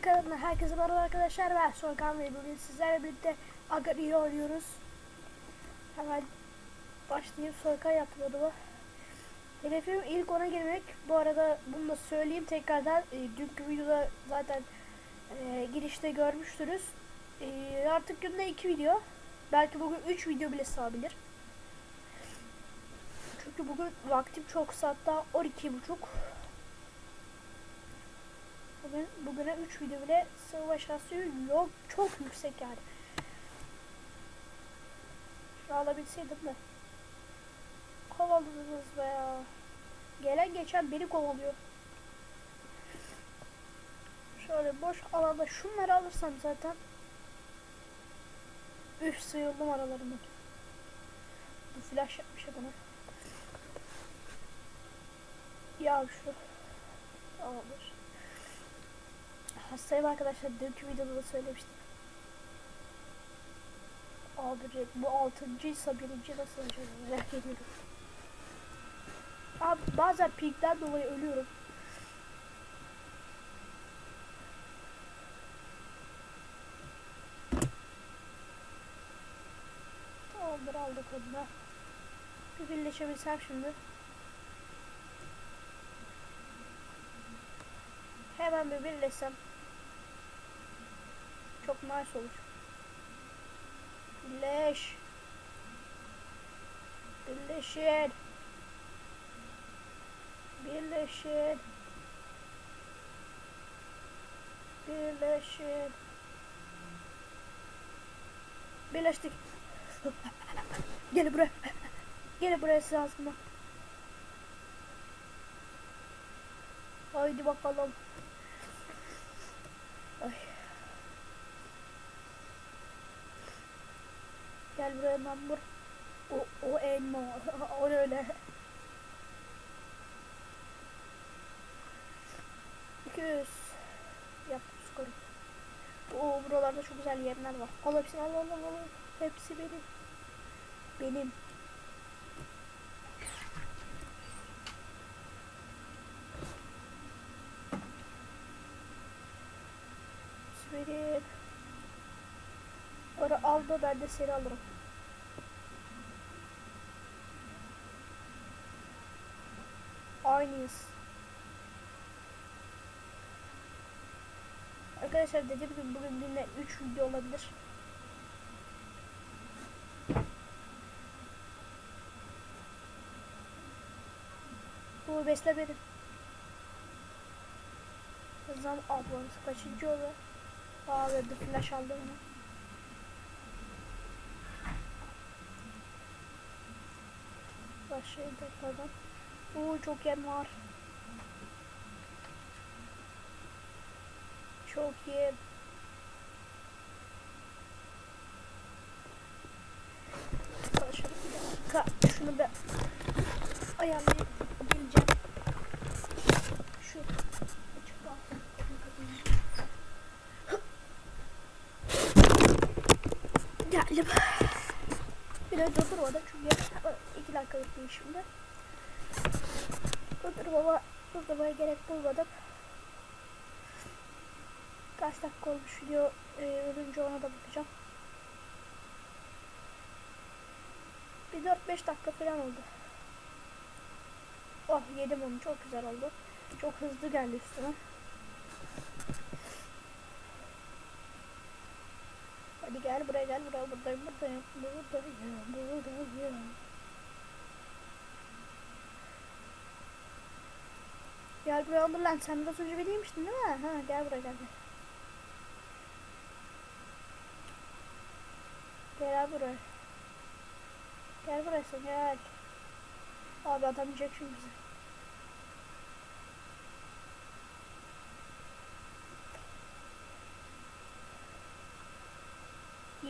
Yeni kanalına herkese merhaba arkadaşlar. Ben Soykan ve bugün sizlerle birlikte Agari'yi oynuyoruz. Hemen başlayayım. Soykan yaptım adımı. Hedefim ilk ona girmek. Bu arada bunu da söyleyeyim tekrardan. E, dünkü videoda zaten e, girişte görmüştünüz. E, artık günde iki video. Belki bugün üç video bile sığabilir. Çünkü bugün vaktim çok kısa hatta 12.30 Bugün bugüne 3 video bile sığma şansı yok. Çok yüksek yani. Şunu alabilseydim de. Kovaladınız be ya. Gelen geçen beni kovalıyor. Şöyle boş alanda şunları alırsam zaten. Üf sıyıldım aralarından. Bu flash yapmış adama. Ya şu. Tamamdır. Hastayım arkadaşlar. Dünkü videoda da söylemiştim. Abi bu altıncıysa birinci nasıl olacak merak ediyorum. Abi bazen pinkten dolayı ölüyorum. Tamamdır aldık onu da. Bir birleşebilsem şimdi. Hemen bir birleşsem. Çok nice olur. Birleş. Birleşin. Birleşin. Birleşin. Birleştik. Gel buraya. Gel buraya size. Haydi bakalım. Gel buraya number. O, o elma. o öyle. 200. Yaptım skoru. Oo buralarda çok güzel yerler var. Al hepsini al al al al. Hepsi benim. Benim. Hepsi benim. Ara al da ben de seni alırım. Aynıyız. Arkadaşlar dediğim gibi bugün yine 3 video olabilir. Bu besle beni. Zam ablamız kaçıncı oluyor? Aa verdi flash aldı onu. Başlayın tekrardan. Oo çok yer var. Çok iyi. Başladık bir dakika. Şunu bir ayarlayıp geleceğim. Şu açık Biraz dur orada çünkü iki dakikalık bir işimde. Dur baba durdurmaya gerek bulmadım. Kaç dakika olmuş video e, ölünce ona da bakacağım. Bir 4-5 dakika falan oldu. Oh yedim onu çok güzel oldu. Çok hızlı geldi üstüme. Hadi gel buraya gel buraya buradayım buradayım buradayım buradayım. Gel buraya olur lan sen biraz önce beniymiştin değil mi? Ha gel buraya gel. Gel abi buraya. Gel buraya sen gel. Abi adam yiyecek şimdi bizi.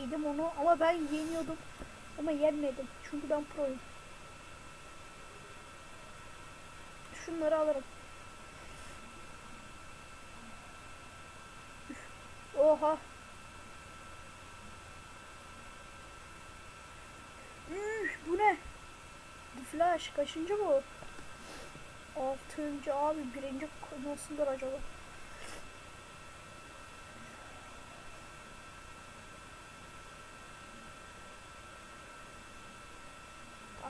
Yedim onu ama ben yeniyordum. Ama yenmedim. Çünkü ben proyum. Şunları alırım. Oha. Üf, bu ne? Bu flash kaçıncı bu? Altıncı abi birinci nasıldır acaba?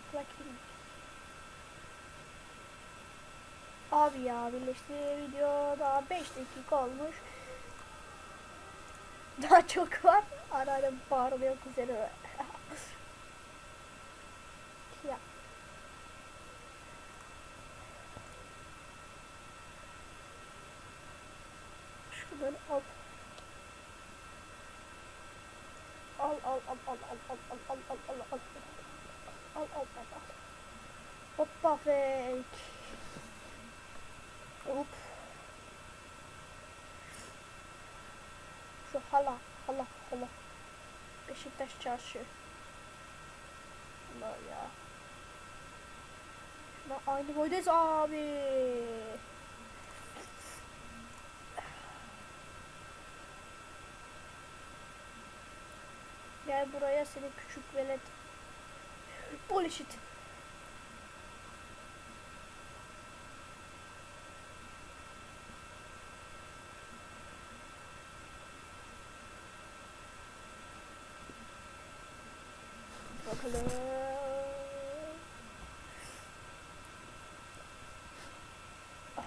Bakayım. Abi ya birleşti video daha 5 dakika olmuş. Daha çok var. Ara ara bağırmıyor kuzeni. ya. Şunları al. Al al al al al al al al al al al al al al al Hoppa fake. Hop. Şu hala hala hala. Beşiktaş çarşı. Allah ya. Şuna aynı boydayız abi. Gel buraya seni küçük velet. Bullshit. Bakalım. Ay.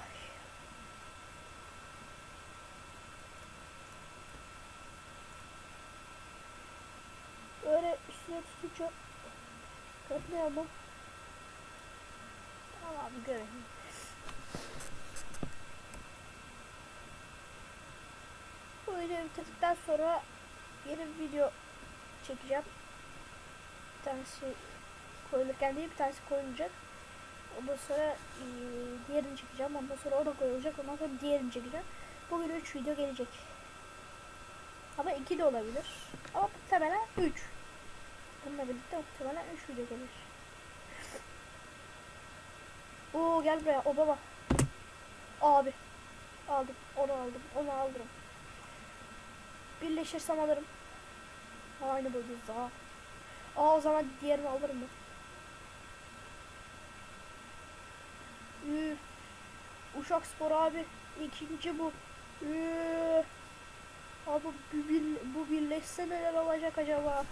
Böyle üstüne tutunca mu? Tamam görünüyor. Bu videoyu bitirdikten sonra yeni bir video çekeceğim. Bir tanesi koyulurken değil bir tanesi koyulacak. Ondan sonra e, diğerini çekeceğim. Ondan sonra o da koyulacak. Ondan sonra diğerini çekeceğim. Bugün 3 video gelecek. Ama 2 de olabilir. Ama muhtemelen 3. Bununla birlikte muhtemelen 3 video gelir. Oo gel buraya. O baba. Abi. Aldım. Onu aldım. Onu alırım. Birleşirsem alırım. Aynı boydayız daha. Aa o zaman diğerini alırım ben. Üf. Uşak Spor abi. ikinci bu. Üf. Abi bu, bir, bu birleşse neler olacak acaba?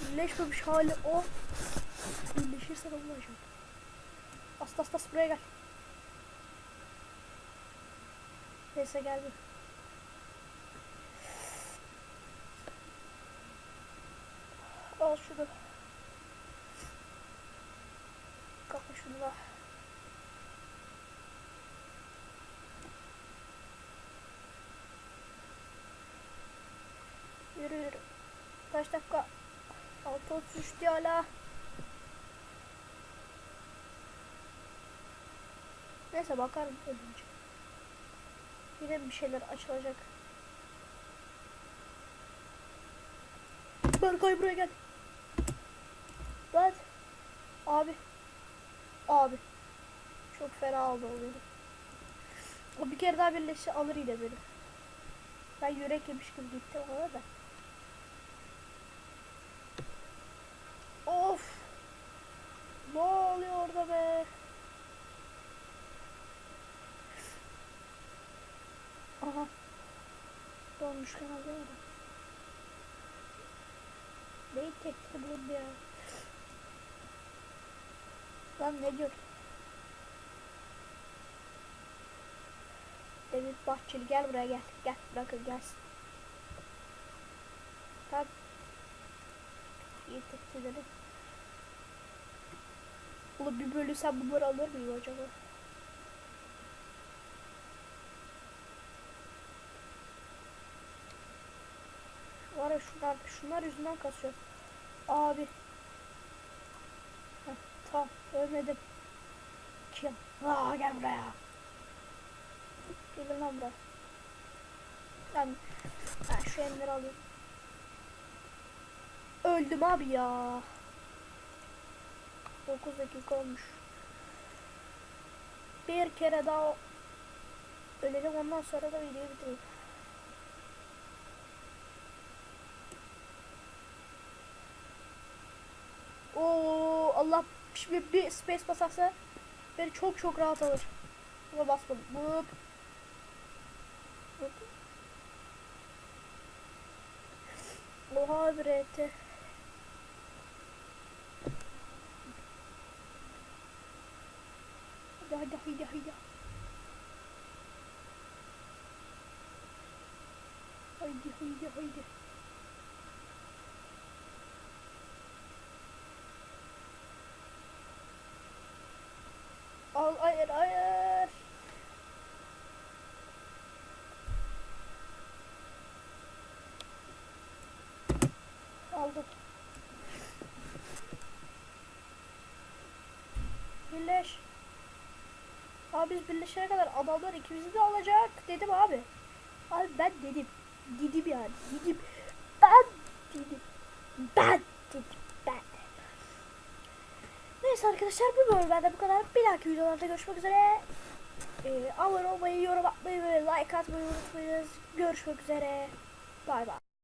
Birleşmemiş hali o. Birleşirse ne olacak? Asla asla buraya gel. Neyse gel bir. Al şunu. Kapa şunu da. Yürü yürü. Kaç dakika? 6.33 diyor hala. Neyse bakarım ölünce. Yine bir şeyler açılacak. Berkay buraya gel. Lan. Abi. Abi. Çok fena oldu o. O bir kere daha birleşse alır yine beni. Ben yürek yemiş gibi gittim ona da. Of. Ne oluyor orada be? Aha. Dolmuşken alıyorum. Neyi tekti bu ya? Lan ne diyor? David Bahçeli gel buraya gel. Gel bırakın gelsin. Tamam. İyi tekti dedim. Oğlum bir bölüsem bunları alır mıyım acaba? Ya şunlar, şunlar yüzünden kasıyor. Abi. Heh, tamam ölmedim. Kim? Aa gel buraya. Gelin lan buraya. Ben, ben şu elleri alayım. Öldüm abi ya. 9 dakika olmuş. Bir kere daha öleceğim ondan sonra da videoyu bitireyim. Oo Allah şimdi bir space basarsa beni çok çok rahat alır. Buna basmadım. Hop. Oha brete. Hadi hadi hadi hadi. Haydi haydi haydi. Biz birleşene kadar adamlar ikimizi de alacak dedim abi. Abi ben dedim. Dedim yani. Dedim. Ben dedim. Ben dedim. Ben. Neyse arkadaşlar bu bölümden de bu kadar. Bir dahaki videolarda görüşmek üzere. Ee, abone olmayı, yorum atmayı ve like atmayı unutmayınız. Görüşmek üzere. Bay bay.